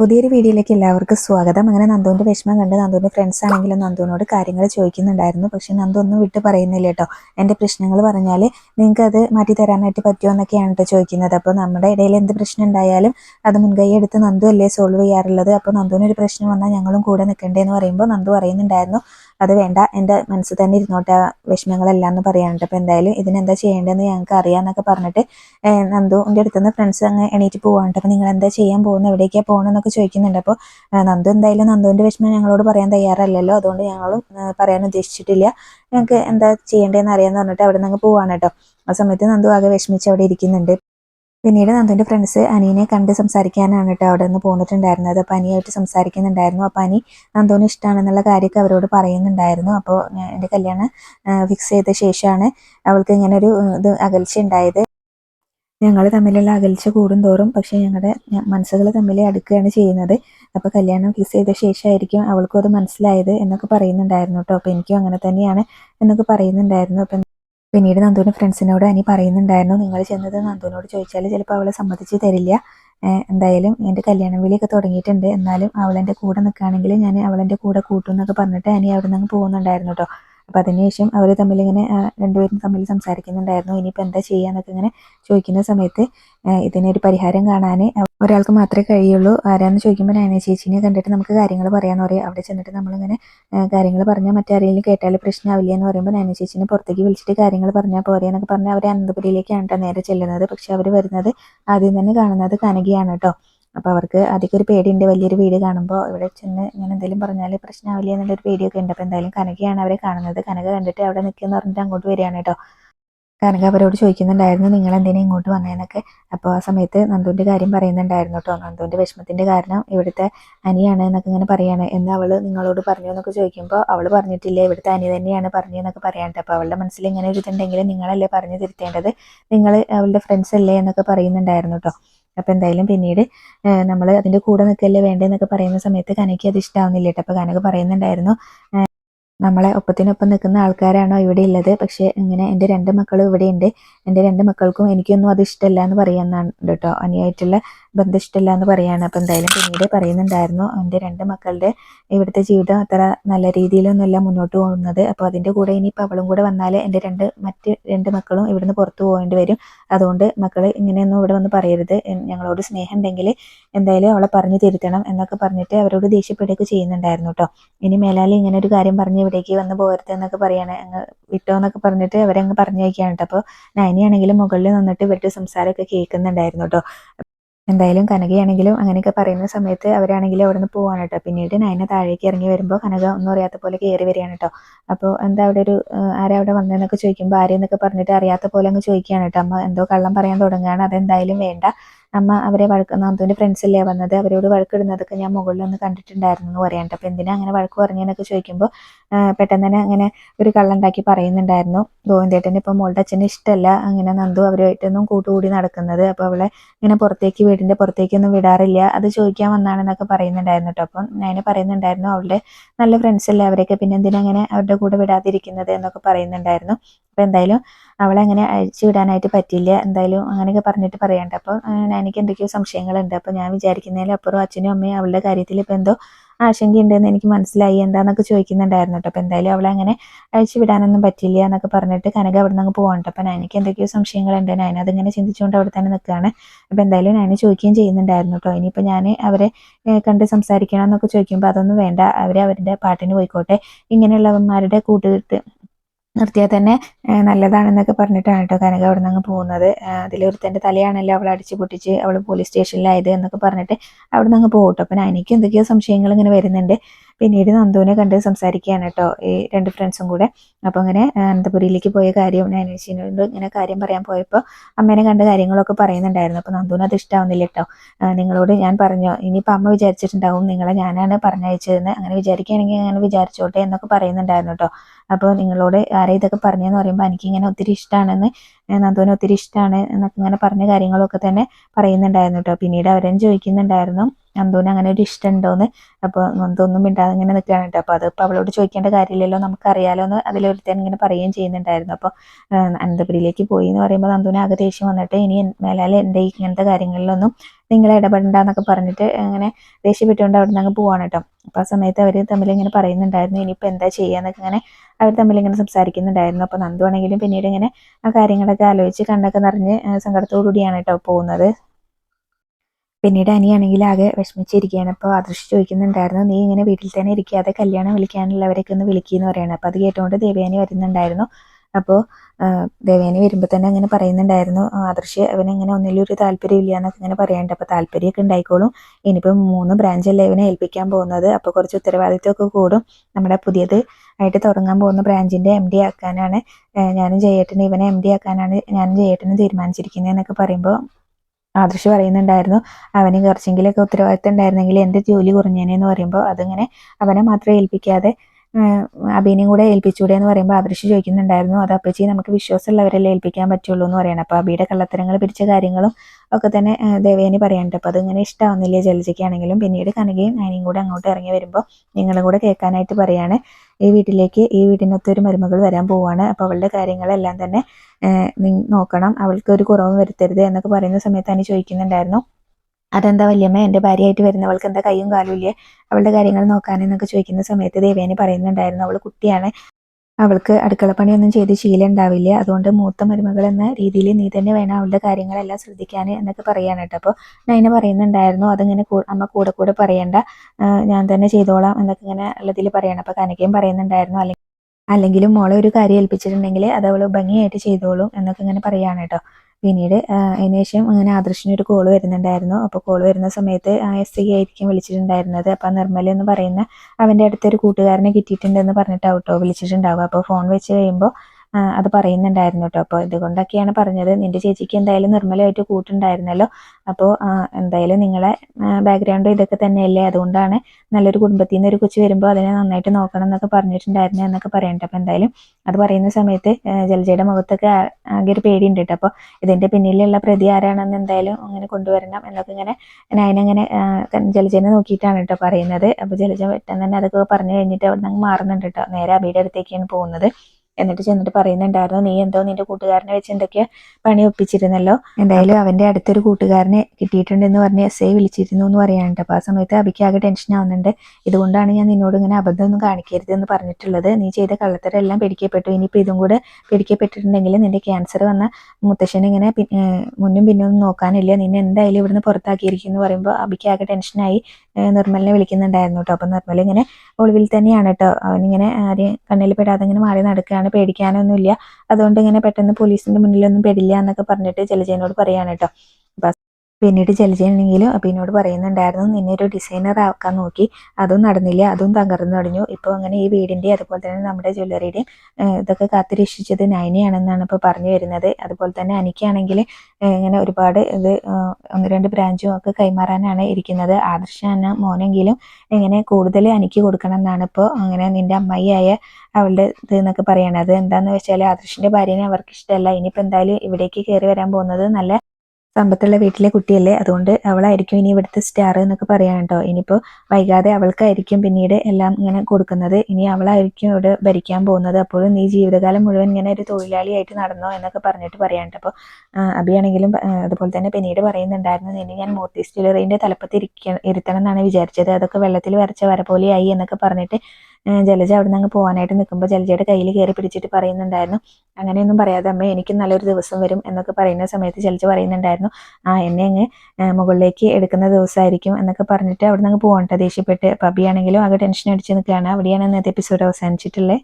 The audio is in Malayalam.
പുതിയൊരു വീഡിയോയിലേക്ക് എല്ലാവർക്കും സ്വാഗതം. അങ്ങനെ നന്ദുവിന്റെ വിഷമം കണ്ട് നന്ദുവിന്റെ ഫ്രണ്ട്സ് ആണെങ്കിലും നന്ദുവിനോട് കാര്യങ്ങൾ ചോദിക്കുന്നുണ്ടായിരുന്നു. പക്ഷെ നന്ദു ഒന്നും വിട്ട് പറയുന്നില്ല കേട്ടോ. എന്റെ പ്രശ്നങ്ങൾ പറഞ്ഞാൽ നിങ്ങൾക്ക് അത് മാറ്റി തരാനായിട്ട് പറ്റുമോ എന്നൊക്കെയാണ് കേട്ടോ ചോദിക്കുന്നത്. അപ്പോൾ നമ്മുടെ ഇടയിൽ എന്ത് പ്രശ്നം ഉണ്ടായാലും അത് മുൻകൈ എടുത്ത് നന്ദു അല്ലേ സോൾവ് ചെയ്യാറുള്ളത്? അപ്പോൾ നന്ദുവിനൊരു പ്രശ്നം വന്നാൽ ഞങ്ങളും കൂടെ നിൽക്കണ്ടേ എന്ന് പറയുമ്പോൾ നന്ദു പറയുന്നുണ്ടായിരുന്നു. അത് വേണ്ട എന്റെ മനസ്സിൽ തന്നെ ഇരുന്നോട്ടെ ആ വിഷമങ്ങളെല്ലാം എന്ന് പറയാനുണ്ട്. അപ്പോൾ എന്തായാലും ഇതിനെന്താ ചെയ്യേണ്ടതെന്ന് ഞങ്ങൾക്ക് അറിയാമെന്നൊക്കെ പറഞ്ഞിട്ട് നന്ദുവിന്റെ അടുത്ത് നിന്ന് ഫ്രണ്ട്സ് അങ്ങ് എണീറ്റ് പോവാണ്ട് അപ്പോൾ നിങ്ങൾ എന്താ ചെയ്യാൻ പോകുന്നത്? എവിടേക്കാണ് പോകണമെന്നൊക്കെ ചോദിക്കുന്നുണ്ട്. അപ്പോൾ നന്ദു എന്തായാലും നന്ദുവിന്റെ വിഷമം ഞങ്ങളോട് പറയാൻ തയ്യാറല്ലല്ലോ. അതുകൊണ്ട് ഞങ്ങളും പറയാൻ ഉദ്ദേശിച്ചിട്ടില്ല. ഞങ്ങൾക്ക് എന്താ ചെയ്യേണ്ടതെന്ന് അറിയാമെന്ന് പറഞ്ഞിട്ട് അവിടെ നിന്ന് അങ്ങ് പോവാണ് കേട്ടോ. ആ സമയത്ത് നന്ദു ആകെ വിഷമിച്ച് അവിടെ ഇരിക്കുന്നുണ്ട്. പിന്നീട് നന്ദുവിന്റെ ഫ്രണ്ട്സ് അനീനെ കണ്ട് സംസാരിക്കാനാണ് കേട്ടോ അവിടെ നിന്ന് പോന്നിട്ടുണ്ടായിരുന്നത്. അപ്പോൾ അനിയായിട്ട് സംസാരിക്കുന്നുണ്ടായിരുന്നു. അപ്പോൾ അനി നന്ദുവിന് ഇഷ്ടമാണെന്നുള്ള കാര്യമൊക്കെ അവരോട് പറയുന്നുണ്ടായിരുന്നു. അപ്പോൾ എന്റെ കല്യാണം ഫിക്സ് ചെയ്ത ശേഷമാണ് അവൾക്ക് ഇങ്ങനെ ഒരു ഇത് അകൽച്ച ഉണ്ടായത്. ഞങ്ങൾ തമ്മിലുള്ള അകൽച്ച കൂടുന്തോറും പക്ഷേ ഞങ്ങളുടെ മനസ്സുകൾ തമ്മിൽ അടുക്കുകയാണ് ചെയ്യുന്നത്. അപ്പോൾ കല്യാണം ഫിക്സ് ചെയ്ത ശേഷമായിരിക്കും അവൾക്കും അത് മനസ്സിലായത് എന്നൊക്കെ പറയുന്നുണ്ടായിരുന്നു കേട്ടോ അപ്പോൾ എനിക്കും അങ്ങനെ തന്നെയാണ് എന്നൊക്കെ പറയുന്നുണ്ടായിരുന്നു. അപ്പം പിന്നീട് നന്ദുവിന്റെ ഫ്രണ്ട്സിനോട് അനി പറയുന്നുണ്ടായിരുന്നു. നിങ്ങൾ ചെന്നത് നന്ദുവിനോട് ചോദിച്ചാൽ ചിലപ്പോൾ അവളെ സമ്മതിച്ച് തരില്ല. എന്തായാലും എന്റെ കല്യാണം വിളിയൊക്കെ തുടങ്ങിയിട്ടുണ്ട്. എന്നാലും അവളെന്റെ കൂടെ നിൽക്കുകയാണെങ്കിൽ ഞാൻ അവളെന്റെ കൂടെ കൂട്ടും എന്നൊക്കെ പറഞ്ഞിട്ട് അനി അവിടെ നിന്ന് പോകുന്നുണ്ടായിരുന്നു കേട്ടോ അപ്പോൾ അതിനുശേഷം അവർ തമ്മിലിങ്ങനെ ഇങ്ങനെ രണ്ടുപേരും തമ്മിൽ സംസാരിക്കുന്നുണ്ടായിരുന്നു. ഇനിയിപ്പോൾ എന്താ ചെയ്യാന്നൊക്കെ ഇങ്ങനെ ചോദിക്കുന്ന സമയത്ത് ഇതിനൊരു പരിഹാരം കാണാൻ ഒരാൾക്ക് മാത്രമേ കഴിയുള്ളൂ. ആരാന്ന് ചോദിക്കുമ്പോൾ നയന ചേച്ചിനെ കണ്ടിട്ട് നമുക്ക് കാര്യങ്ങൾ പറയാമെന്ന് പറയും. അവിടെ ചെന്നിട്ട് നമ്മളിങ്ങനെ കാര്യങ്ങൾ പറഞ്ഞാൽ മറ്റാരെങ്കിലും കേട്ടാൽ പ്രശ്നമാവില്ല എന്ന് പറയുമ്പോൾ നയന ചേച്ചിനെ പുറത്തേക്ക് വിളിച്ചിട്ട് കാര്യങ്ങൾ പറഞ്ഞാൽ പോരെ എന്നൊക്കെ പറഞ്ഞാൽ അവർ അനന്തപുരിയിലേക്കാണ് കേട്ടോ നേരെ ചെല്ലുന്നത്. പക്ഷെ അവർ വരുന്നത് ആദ്യം തന്നെ കാണുന്നത് കനകയാണ് കേട്ടോ അപ്പോൾ അവർക്ക് അധികം ഒരു പേടിയുണ്ട് വലിയൊരു വീട് കാണുമ്പോൾ ഇവിടെ ചെന്ന് ഞാൻ എന്തെങ്കിലും പറഞ്ഞാൽ പ്രശ്നമാവില്ല എന്നുള്ളൊരു പേടിയൊക്കെ ഉണ്ട്. അപ്പോൾ എന്തായാലും കനകയാണ് അവരെ കാണുന്നത്. കനക കണ്ടിട്ട് അവിടെ നിൽക്കുന്ന പറഞ്ഞിട്ട് അങ്ങോട്ട് വരികയാണ് കേട്ടോ. കനക അവരോട് ചോദിക്കുന്നുണ്ടായിരുന്നു നിങ്ങൾ എന്തിനാ ഇങ്ങോട്ട് വന്നതെന്നൊക്കെ അപ്പോൾ ആ സമയത്ത് നന്ദുവിന്റെ കാര്യം പറയുന്നുണ്ടായിരുന്നു കേട്ടോ. നന്ദുവിന്റെ വിഷമത്തിന്റെ കാരണം ഇവിടുത്തെ അനിയാണ് എന്നൊക്കെ ഇങ്ങനെ പറയാണ്. എന്ന് അവൾ നിങ്ങളോട് പറഞ്ഞു എന്നൊക്കെ ചോദിക്കുമ്പോൾ അവൾ പറഞ്ഞിട്ടില്ല. ഇവിടുത്തെ അനി തന്നെയാണ് പറഞ്ഞു എന്നൊക്കെ പറയാനുണ്ട് അപ്പോൾ അവളുടെ മനസ്സിൽ ഇങ്ങനെ ഒരു ഇതുണ്ടെങ്കിൽ നിങ്ങളല്ലേ പറഞ്ഞു തിരുത്തേണ്ടത്? നിങ്ങൾ അവളുടെ ഫ്രണ്ട്സ് അല്ലേ എന്നൊക്കെ പറയുന്നുണ്ടായിരുന്നു കേട്ടോ. അപ്പോൾ എന്തായാലും പിന്നീട് നമ്മൾ അതിന്റെ കൂടെ നിൽക്കല്ലേ വേണ്ടതെന്നൊക്കെ പറയുന്ന സമയത്ത് കനയ്ക്ക് അത് ഇഷ്ടമാവുന്നില്ല കേട്ടോ അപ്പോൾ കനക പറയുന്നുണ്ടായിരുന്നു നമ്മളെ ഒപ്പത്തിനൊപ്പം നിൽക്കുന്ന ആൾക്കാരാണോ ഇവിടെ ഉള്ളത് പക്ഷേ ഇങ്ങനെ എന്റെ രണ്ട് മക്കളും ഇവിടെയുണ്ട്. എന്റെ രണ്ട് മക്കൾക്കും എനിക്കൊന്നും അത് ഇഷ്ടമല്ല എന്ന് പറയാന്നാണ് കേട്ടോ അനിയായിട്ടുള്ള ബന്ധം ഇഷ്ടമല്ല എന്ന് പറയാണ്. അപ്പോൾ എന്തായാലും പിന്നീട് പറയുന്നുണ്ടായിരുന്നു അവന്റെ രണ്ട് മക്കളുടെ ഇവിടുത്തെ ജീവിതം അത്ര നല്ല രീതിയിലൊന്നുമല്ല മുന്നോട്ട് പോകുന്നത്. അപ്പോൾ അതിന്റെ കൂടെ ഇനിയിപ്പോൾ അവളും കൂടെ വന്നാൽ എന്റെ രണ്ട് മറ്റ് രണ്ട് മക്കളും ഇവിടുന്ന് പുറത്തു പോകേണ്ടി വരും. അതുകൊണ്ട് മക്കൾ ഇങ്ങനെയൊന്നും ഇവിടെ വന്ന് പറയരുത്. ഞങ്ങളോട് സ്നേഹം ഉണ്ടെങ്കിൽ എന്തായാലും അവളെ പറഞ്ഞു തിരുത്തണം എന്നൊക്കെ പറഞ്ഞിട്ട് അവരോട് ദേഷ്യപ്പെടുകയൊക്കെ ചെയ്യുന്നുണ്ടായിരുന്നു കേട്ടോ ഇനി മേലാലി ഇങ്ങനെ ഒരു കാര്യം പറഞ്ഞ് ഇവിടേക്ക് വന്ന് പോകരുത് എന്നൊക്കെ പറയാണ്. അങ്ങ് വിട്ടോ എന്നൊക്കെ പറഞ്ഞിട്ട് അവരങ്ങ് പറഞ്ഞു വയ്ക്കുകയാണ് കേട്ടോ അപ്പോൾ നയനിയാണെങ്കിലും മുകളിൽ നിന്നിട്ട് ഇവരുടെ സംസാരമൊക്കെ കേൾക്കുന്നുണ്ടായിരുന്നു കേട്ടോ എന്തായാലും കനകയാണെങ്കിലും അങ്ങനെയൊക്കെ പറയുന്ന സമയത്ത് അവരാണെങ്കിലും അവിടെ നിന്ന് പോവാണ് കേട്ടോ. പിന്നീട് നയന താഴേക്ക് ഇറങ്ങി വരുമ്പോൾ കനക ഒന്നും അറിയാത്ത പോലെ കയറി വരികയാണ് കേട്ടോ. അപ്പോൾ എന്താ അവിടെ ഒരു ആരാ അവിടെ വന്നതെന്നൊക്കെ ചോദിക്കുമ്പോൾ ആരെയെന്നൊക്കെ പറഞ്ഞിട്ട് അറിയാത്ത പോലെ അങ്ങ് ചോദിക്കുകയാണ് കേട്ടോ. അമ്മ എന്തോ കള്ളം പറയാൻ തുടങ്ങുകയാണ്. അതെന്തായാലും വേണ്ട. അമ്മ അവരെ വഴക്ക് നന്ദുവിന്റെ ഫ്രണ്ട്സല്ലേ വന്നത്? അവരോട് വഴക്കിടുന്നതൊക്കെ ഞാൻ മുകളിൽ ഒന്ന് കണ്ടിട്ടുണ്ടായിരുന്നു എന്ന് പറയാൻ അപ്പോൾ എന്തിനാ അങ്ങനെ വഴക്ക് പറഞ്ഞതെന്നൊക്കെ ചോദിക്കുമ്പോൾ പെട്ടെന്ന് തന്നെ അങ്ങനെ ഒരു കള്ളുണ്ടാക്കി പറയുന്നുണ്ടായിരുന്നു. ഗോവിന്ദേട്ടന്റെ ഇപ്പോൾ മോളുടെ അച്ഛന് ഇഷ്ടമല്ല അങ്ങനെ നന്ദു അവരുമായിട്ടൊന്നും കൂട്ടുകൂടി നടക്കുന്നത്. അപ്പോൾ അവളെ ഇങ്ങനെ പുറത്തേക്ക് വീടിന്റെ പുറത്തേക്കൊന്നും വിടാറില്ല. അത് ചോദിക്കാൻ വന്നാണെന്നൊക്കെ പറയുന്നുണ്ടായിരുന്നു കേട്ടോ. അപ്പം ഞാൻ പറയുന്നുണ്ടായിരുന്നു അവളുടെ നല്ല ഫ്രണ്ട്സ് അല്ലേ അവരെയൊക്കെ. പിന്നെ എന്തിനാ അങ്ങനെ അവരുടെ കൂടെ വിടാതിരിക്കുന്നത് എന്നൊക്കെ പറയുന്നുണ്ടായിരുന്നു. അപ്പോൾ എന്തായാലും അവളെ അങ്ങനെ അഴിച്ചു വിടാനായിട്ട് പറ്റില്ല എന്തായാലും അങ്ങനെയൊക്കെ പറഞ്ഞിട്ട് പറയണ്ട. അപ്പോൾ എനിക്ക് എന്തൊക്കെയോ സംശയങ്ങളുണ്ട്. അപ്പോൾ ഞാൻ വിചാരിക്കുന്നതിൽ അപ്പുറം അച്ഛനും അമ്മയും അവളുടെ കാര്യത്തിൽ ഇപ്പോൾ എന്തോ ആശങ്കയുണ്ടെന്ന് എനിക്ക് മനസ്സിലായി. എന്താന്നൊക്കെ ചോദിക്കുന്നുണ്ടായിരുന്നു. കേട്ടോ അപ്പോൾ എന്തായാലും അവളെ അങ്ങനെ അഴിച്ചു വിടാനൊന്നും പറ്റില്ല എന്നൊക്കെ പറഞ്ഞിട്ട് കനക അവിടെ നിന്ന് പോകണ്ട അപ്പോൾ എനിക്ക് എന്തൊക്കെയോ സംശയങ്ങളുണ്ട്. ഞാൻ അതിങ്ങനെ ചിന്തിച്ചുകൊണ്ട് അവിടെ തന്നെ നിൽക്കുകയാണ്. അപ്പോൾ എന്തായാലും ഞാൻ ചോദിക്കുകയും ചെയ്യുന്നുണ്ടായിരുന്നു കേട്ടോ. ഇനിയിപ്പോൾ ഞാൻ അവരെ കണ്ട് സംസാരിക്കണം എന്നൊക്കെ ചോദിക്കുമ്പോൾ അതൊന്നും വേണ്ട. അവരെ അവരുടെ പാട്ടിന് പോയിക്കോട്ടെ. ഇങ്ങനെയുള്ളവന്മാരുടെ കൂട്ടുകെട്ട് നിർത്തിയാൽ തന്നെ നല്ലതാണെന്നൊക്കെ പറഞ്ഞിട്ടാണ് കേട്ടോ കനക അവിടെ നിന്ന് അങ്ങ് പോകുന്നത്. അതിലൊരുത്തന്റെ തലയാണല്ലോ അവൾ അടിച്ച് പൊട്ടിച്ച് അവൾ പോലീസ് സ്റ്റേഷനിലായത് എന്നൊക്കെ പറഞ്ഞിട്ട് അവിടെ നിന്ന് അങ്ങ് പോകട്ടോ കേട്ടോ. അപ്പം എനിക്ക് എന്തൊക്കെയോ സംശയങ്ങൾ ഇങ്ങനെ വരുന്നുണ്ട്. പിന്നീട് നന്ദുവിനെ കണ്ട് സംസാരിക്കുകയാണ് കേട്ടോ ഈ രണ്ട് ഫ്രണ്ട്സും കൂടെ. അപ്പോൾ അങ്ങനെ അനന്തപുരിയിലേക്ക് പോയ കാര്യം ഞാൻ നയനേശിനോട് ഇങ്ങനെ കാര്യം പറയാൻ പോയപ്പോൾ അമ്മേനെ കണ്ട കാര്യങ്ങളൊക്കെ പറയുന്നുണ്ടായിരുന്നു. അപ്പോൾ നന്ദുവിന് അത് ഇഷ്ടാവുന്നില്ല കേട്ടോ. നിങ്ങളോട് ഞാൻ പറഞ്ഞു ഇനിയിപ്പോൾ അമ്മ വിചാരിച്ചിട്ടുണ്ടാവും നിങ്ങളെ ഞാനാണ് പറഞ്ഞയച്ചതെന്ന് അങ്ങനെ വിചാരിക്കുകയാണെങ്കിൽ അങ്ങനെ വിചാരിച്ചോട്ടെ എന്നൊക്കെ പറയുന്നുണ്ടായിരുന്നു കേട്ടോ. അപ്പോൾ നിങ്ങളോട് ആരെ ഇതൊക്കെ പറഞ്ഞതെന്ന് പറയുമ്പോൾ എനിക്കിങ്ങനെ ഒത്തിരി ഇഷ്ടമാണെന്ന് നന്ദുവിന് ഒത്തിരി ഇഷ്ടമാണ് എന്നൊക്കെ ഇങ്ങനെ പറഞ്ഞ കാര്യങ്ങളൊക്കെ തന്നെ പറയുന്നുണ്ടായിരുന്നു കേട്ടോ. പിന്നീട് അവരും ചോദിക്കുന്നുണ്ടായിരുന്നു നന്ദുവിന് അങ്ങനെ ഒരു ഇഷ്ടം ഉണ്ടോയെന്ന് അപ്പോൾ നന്ദൊന്നും മിണ്ടാതെ ഇങ്ങനെ നിൽക്കുകയാണ് കേട്ടോ. അപ്പോൾ അതിപ്പോൾ അവളോട് ചോദിക്കേണ്ട കാര്യമില്ലല്ലോ നമുക്കറിയാലോ എന്ന് അതിലൊരുത്തൻ ഇങ്ങനെ പറയുകയും ചെയ്യുന്നുണ്ടായിരുന്നു. അപ്പോൾ അനന്തപുരിയിലേക്ക് പോയി എന്ന് പറയുമ്പോൾ നന്ദുവിന് ആകെ ദേഷ്യം വന്നിട്ട് ഇനി മേലാൽ എന്റെ ഇങ്ങനത്തെ കാര്യങ്ങളിലൊന്നും നിങ്ങൾ ഇടപെടണ്ടെന്നൊക്കെ പറഞ്ഞിട്ട് അങ്ങനെ ദേഷ്യപ്പെട്ടുകൊണ്ട് അവിടെ നിന്ന് അങ്ങ് പോവാണ് കേട്ടോ. അപ്പോൾ ആ സമയത്ത് അവർ തമ്മിൽ ഇങ്ങനെ പറയുന്നുണ്ടായിരുന്നു ഇനിയിപ്പോൾ എന്താ ചെയ്യാന്നൊക്കെ ഇങ്ങനെ അവർ തമ്മിൽ ഇങ്ങനെ സംസാരിക്കുന്നുണ്ടായിരുന്നു. അപ്പോൾ നന്ദു ആണെങ്കിലും പിന്നീട് ഇങ്ങനെ ആ കാര്യങ്ങളൊക്കെ ആലോചിച്ച് കണ്ണൊക്കെ നിറഞ്ഞ് സങ്കടത്തോടുകൂടിയാണ് കേട്ടോ പോകുന്നത്. പിന്നീട് അനിയാണെങ്കിൽ ആകെ വിഷമിച്ചിരിക്കുകയാണ്. അപ്പോൾ ആദർശ് ചോദിക്കുന്നുണ്ടായിരുന്നു നീ ഇങ്ങനെ വീട്ടിൽ തന്നെ ഇരിക്കാതെ കല്യാണം വിളിക്കാനുള്ളവരൊക്കെ ഒന്ന് വിളിക്കുന്നു പറയുന്നത് അപ്പോൾ അത് കേട്ടുകൊണ്ട് ദേവയാനി വരുന്നുണ്ടായിരുന്നു. അപ്പോൾ ദേവയാനി വരുമ്പോൾ തന്നെ അങ്ങനെ പറയുന്നുണ്ടായിരുന്നു ആദർശ് അവനങ്ങനെ ഒന്നിലും ഒരു താല്പര്യമില്ല എന്നൊക്കെ ഇങ്ങനെ പറയാനുണ്ട് അപ്പോൾ താല്പര്യമൊക്കെ ഉണ്ടായിക്കോളും. ഇനിയിപ്പോൾ മൂന്ന് ബ്രാഞ്ചല്ലേ ഇവനെ ഏൽപ്പിക്കാൻ പോകുന്നത്. അപ്പോൾ കുറച്ച് ഉത്തരവാദിത്വമൊക്കെ കൂടും. നമ്മുടെ പുതിയത് ആയിട്ട് തുടങ്ങാൻ പോകുന്ന ബ്രാഞ്ചിന്റെ എം ഡി ആക്കാനാണ് ഞാനും ജയേട്ടനെ ഇവനെ എം ഡി ആക്കാനാണ് ഞാനും ജയേട്ടനും തീരുമാനിച്ചിരിക്കുന്നത് എന്നൊക്കെ പറയുമ്പോൾ ആദർശ് പറയുന്നുണ്ടായിരുന്നു അവന് കുറച്ചെങ്കിലൊക്കെ ഉത്തരവാദിത്തം ഉണ്ടായിരുന്നെങ്കിൽ എന്റെ ജോലി കുറഞ്ഞേനെ എന്ന് പറയുമ്പോൾ അതിങ്ങനെ അവനെ മാത്രം ഏൽപ്പിക്കാതെ അബീനെയും കൂടെ ഏൽപ്പിച്ചൂടെ എന്ന് പറയുമ്പോൾ ആദർശ് ചോദിക്കുന്നുണ്ടായിരുന്നു അത് അപ്പച്ചി നമുക്ക് വിശ്വാസമുള്ളവരല്ലേ ഏൽപ്പിക്കാൻ പറ്റുള്ളൂ എന്ന് പറയണം. അപ്പോൾ അബിയുടെ കള്ളത്തരങ്ങൾ പിടിച്ച കാര്യങ്ങളും ഒക്കെ തന്നെ ദേവേനി പറയാനുണ്ട് അപ്പോൾ അതിങ്ങനെ ഇഷ്ടമാവുന്നില്ലേ ജലജയ്ക്കാണെങ്കിലും പിന്നീട് കനകയും നയനയും കൂടെ അങ്ങോട്ട് ഇറങ്ങി വരുമ്പോൾ നിങ്ങളും കൂടെ കേൾക്കാനായിട്ട് പറയാണ് ഈ വീട്ടിലേക്ക് ഈ വീടിനൊത്തൊരു മരുമകൾ വരാൻ പോവാണ് അപ്പോൾ അവളുടെ കാര്യങ്ങളെല്ലാം തന്നെ നോക്കണം. അവൾക്ക് ഒരു കുറവും വരുത്തരുത് എന്നൊക്കെ പറയുന്ന സമയത്ത് അനി ചോദിക്കുന്നുണ്ടായിരുന്നു. അതെന്താ വല്യമ്മ? എന്റെ ഭാര്യയായിട്ട് വരുന്നവൾക്ക് എന്താ കൈയും കാലും ഇല്ലേ? അവളുടെ കാര്യങ്ങൾ നോക്കാനെന്നൊക്കെ ചോദിക്കുന്ന സമയത്ത് ദേവേനി പറയുന്നുണ്ടായിരുന്നു. അവൾ കുട്ടിയാണ്. അവൾക്ക് അടുക്കളപ്പണിയൊന്നും ചെയ്ത് ശീലം ഉണ്ടാവില്ല. അതുകൊണ്ട് മൂത്ത മരുമകൾ എന്ന രീതിയിൽ നീ തന്നെ വേണം അവളുടെ കാര്യങ്ങളെല്ലാം ശ്രദ്ധിക്കാൻ എന്നൊക്കെ പറയാൻ കേട്ടോ. അപ്പോൾ നൈന പറയുന്നുണ്ടായിരുന്നു. അതിങ്ങനെ അമ്മ കൂടെ കൂടെ പറയണ്ട. ഞാൻ തന്നെ ചെയ്തോളാം എന്നൊക്കെ ഇങ്ങനെ ഉള്ളതിൽ പറയണം. അപ്പോൾ കനകയും പറയുന്നുണ്ടായിരുന്നു. അല്ലെങ്കിൽ അല്ലെങ്കിലും മോളെ ഒരു കാര്യം ഏൽപ്പിച്ചിട്ടുണ്ടെങ്കിൽ അത് അവൾ ഭംഗിയായിട്ട് ചെയ്തോളും എന്നൊക്കെ ഇങ്ങനെ പറയാണ് കേട്ടോ. പിന്നീട് അതിനുശേഷം അങ്ങനെ ആദർശിനൊരു കോൾ വരുന്നുണ്ടായിരുന്നു. അപ്പോൾ കോൾ വരുന്ന സമയത്ത് എസ് ഐ ആയിരിക്കും വിളിച്ചിട്ടുണ്ടായിരുന്നത്. അപ്പോൾ നിർമ്മല എന്ന് പറയുന്ന അവന്റെ അടുത്തൊരു കൂട്ടുകാരനെ കിട്ടിയിട്ടുണ്ടെന്ന് പറഞ്ഞിട്ടാവും കേട്ടോ വിളിച്ചിട്ടുണ്ടാവുക. അപ്പോൾ ഫോൺ വെച്ച് കഴിയുമ്പോൾ അത് പറയുന്നുണ്ടായിരുന്നു കേട്ടോ. അപ്പോൾ ഇതുകൊണ്ടൊക്കെയാണ് പറഞ്ഞത്. നിന്റെ ചേച്ചിക്ക് എന്തായാലും നിർമ്മലമായിട്ട് കൂട്ടുണ്ടായിരുന്നല്ലോ. അപ്പോൾ എന്തായാലും നിങ്ങളെ ബാക്ക്ഗ്രൗണ്ട് ഇതൊക്കെ തന്നെയല്ലേ? അതുകൊണ്ടാണ് നല്ലൊരു കുടുംബത്തിൽ നിന്ന് ഒരു കൊച്ചു വരുമ്പോൾ അതിനെ നന്നായിട്ട് നോക്കണം എന്നൊക്കെ പറഞ്ഞിട്ടുണ്ടായിരുന്നു എന്നൊക്കെ പറയണ്ട അപ്പോൾ എന്തായാലും അത് പറയുന്ന സമയത്ത് ജലജയുടെ മുഖത്തൊക്കെ ആകെ ഒരു പേടിയുണ്ട് കേട്ടോ. അപ്പോൾ ഇതിന്റെ പിന്നിലുള്ള പ്രതി ആരാണെന്ന് എന്തായാലും അങ്ങനെ കൊണ്ടുവരണം എന്നൊക്കെ ഇങ്ങനെ ഞാനിങ്ങനെ ജലജനെ നോക്കിയിട്ടാണ് കേട്ടോ പറയുന്നത്. അപ്പോൾ ജലജ പെട്ടെന്ന് തന്നെ അതൊക്കെ പറഞ്ഞു കഴിഞ്ഞിട്ട് അവിടെ നിന്ന് മാറുന്നുണ്ട് കേട്ടോ. നേരെ അബിയുടെ അടുത്തേക്കാണ് പോകുന്നത്. എന്നിട്ട് ചെന്നിട്ട് പറയുന്നുണ്ടായിരുന്നു നീ എന്തോ നിന്റെ കൂട്ടുകാരനെ വെച്ച് എന്തൊക്കെ പണി ഒപ്പിച്ചിരുന്നല്ലോ. എന്തായാലും അവന്റെ അടുത്തൊരു കൂട്ടുകാരനെ കിട്ടിയിട്ടുണ്ടെന്ന് പറഞ്ഞ് എസ് ഐ വിളിച്ചിരുന്നു എന്ന് പറയാനുണ്ട്. അപ്പോൾ ആ സമയത്ത് അബിക്ക് ആകെ ടെൻഷൻ ആവുന്നുണ്ട്. ഇതുകൊണ്ടാണ് ഞാൻ നിന്നോട് ഇങ്ങനെ അബദ്ധമൊന്നും കാണിക്കരുത് എന്ന് പറഞ്ഞിട്ടുള്ളത്. നീ ചെയ്ത കള്ളത്തരെല്ലാം പിടിക്കപ്പെട്ടു. ഇനിയിപ്പോൾ ഇതും കൂടെ പിടിക്കപ്പെട്ടിട്ടുണ്ടെങ്കിൽ നിന്റെ ക്യാൻസർ വന്ന മുത്തശ്ശൻ ഇങ്ങനെ മുന്നും പിന്നൊന്നും നോക്കാനില്ല. നിന്നെ എന്തായാലും ഇവിടുന്ന് പുറത്താക്കിയിരിക്കും എന്ന് പറയുമ്പോൾ അബിക്ക് ആകെ ടെൻഷനായി നിർമ്മലിനെ വിളിക്കുന്നുണ്ടായിരുന്നു കേട്ടോ. അപ്പം നിർമ്മൽ ഇങ്ങനെ ഒളിവിൽ തന്നെയാണ് കേട്ടോ. അവനിങ്ങനെ ആരെയും കണ്ണിൽ പെടാതെ ഇങ്ങനെ മാറി നടക്കുകയാണ് പേടിക്കാനൊന്നുമില്ല. അതുകൊണ്ട് ഇങ്ങനെ പെട്ടെന്ന് പോലീസിന്റെ മുന്നിലൊന്നും പെടില്ല എന്നൊക്കെ പറഞ്ഞിട്ട് ജലജയനോട് പറയാണ് കേട്ടോ. പിന്നീട് ജലജയാണെങ്കിലും അബീനോട് പറയുന്നുണ്ടായിരുന്നു നിന്നെ ഒരു ഡിസൈനർ ആക്കാൻ നോക്കി. അതും നടന്നില്ല അതും തകർന്നു തുടങ്ങി ഇപ്പോൾ അങ്ങനെ ഈ വീടിന്റെ അതുപോലെ തന്നെ നമ്മുടെ ജ്വല്ലറിയുടെയും ഇതൊക്കെ കാത്തുരക്ഷിച്ചത് നൈനയാണെന്നാണ് ഇപ്പോൾ പറഞ്ഞു വരുന്നത്. അതുപോലെ തന്നെ എനിക്കാണെങ്കിൽ ഇങ്ങനെ ഒരുപാട് ഇത് ഒന്ന് രണ്ട് ബ്രാഞ്ചും ഒക്കെ കൈമാറാനാണ് ഇരിക്കുന്നത്. ആദർശാന മോനെങ്കിലും ഇങ്ങനെ കൂടുതൽ എനിക്ക് കൊടുക്കണം എന്നാണ് ഇപ്പോൾ അങ്ങനെ നിന്റെ അമ്മായിയായ അവളുടെ ഇത് എന്നൊക്കെ പറയണത്. എന്താണെന്ന് വെച്ചാൽ ആദർശിന്റെ ഭാര്യനെ അവർക്ക് ഇഷ്ടമല്ല ഇനിയിപ്പോൾ എന്തായാലും ഇവിടേക്ക് കയറി വരാൻ പോകുന്നത് നല്ല സമ്പത്തുള്ള വീട്ടിലെ കുട്ടിയല്ലേ? അതുകൊണ്ട് അവളായിരിക്കും ഇനി ഇവിടുത്തെ സ്റ്റാർ എന്നൊക്കെ പറയാൻ കേട്ടോ. ഇനിയിപ്പോൾ വൈകാതെ അവൾക്കായിരിക്കും പിന്നീട് എല്ലാം ഇങ്ങനെ കൊടുക്കുന്നത്. ഇനി അവളായിരിക്കും ഇവിടെ ഭരിക്കാൻ പോകുന്നത്. അപ്പോഴും നീ ജീവിതകാലം മുഴുവൻ ഇങ്ങനെ ഒരു തൊഴിലാളിയായിട്ട് നടന്നോ എന്നൊക്കെ പറഞ്ഞിട്ട് പറയാൻ അപ്പോൾ അബിയാണെങ്കിലും അതുപോലെ തന്നെ പിന്നീട് പറയുന്നുണ്ടായിരുന്നു ഇനി ഞാൻ മൂർത്തി ജ്വല്ലറീന്റെ തലപ്പത്ത് ഇരിക്ക ഇരുത്തണം എന്നാണ് വിചാരിച്ചത്. അതൊക്കെ വെള്ളത്തിൽ വരച്ച വര പോലെയായി എന്നൊക്കെ പറഞ്ഞിട്ട് ജലജ അവിടെ നിന്ന് അങ്ങ് പോകാനായിട്ട് നിൽക്കുമ്പോൾ ജലജയുടെ കയ്യിൽ കയറി പിടിച്ചിട്ട് പറയുന്നുണ്ടായിരുന്നു. അങ്ങനെയൊന്നും പറയാതെ അമ്മ എനിക്ക് നല്ലൊരു ദിവസം വരും എന്നൊക്കെ പറയുന്ന സമയത്ത് ജലജ പറയുന്നുണ്ടായിരുന്നു. ആ എന്നെ അങ്ങ് മുകളിലേക്ക് എടുക്കുന്ന ദിവസമായിരിക്കും എന്നൊക്കെ പറഞ്ഞിട്ട് അവിടെ നിന്ന് അങ്ങ് പോകണ്ട ദേഷ്യപ്പെട്ട്. പബിയാണെങ്കിലും ആകെ ടെൻഷൻ അടിച്ച് നിൽക്കുകയാണ്. അവിടെയാണ് ഇന്നത്തെ എപ്പിസോഡ് അവസാനിച്ചിട്ടുള്ളത്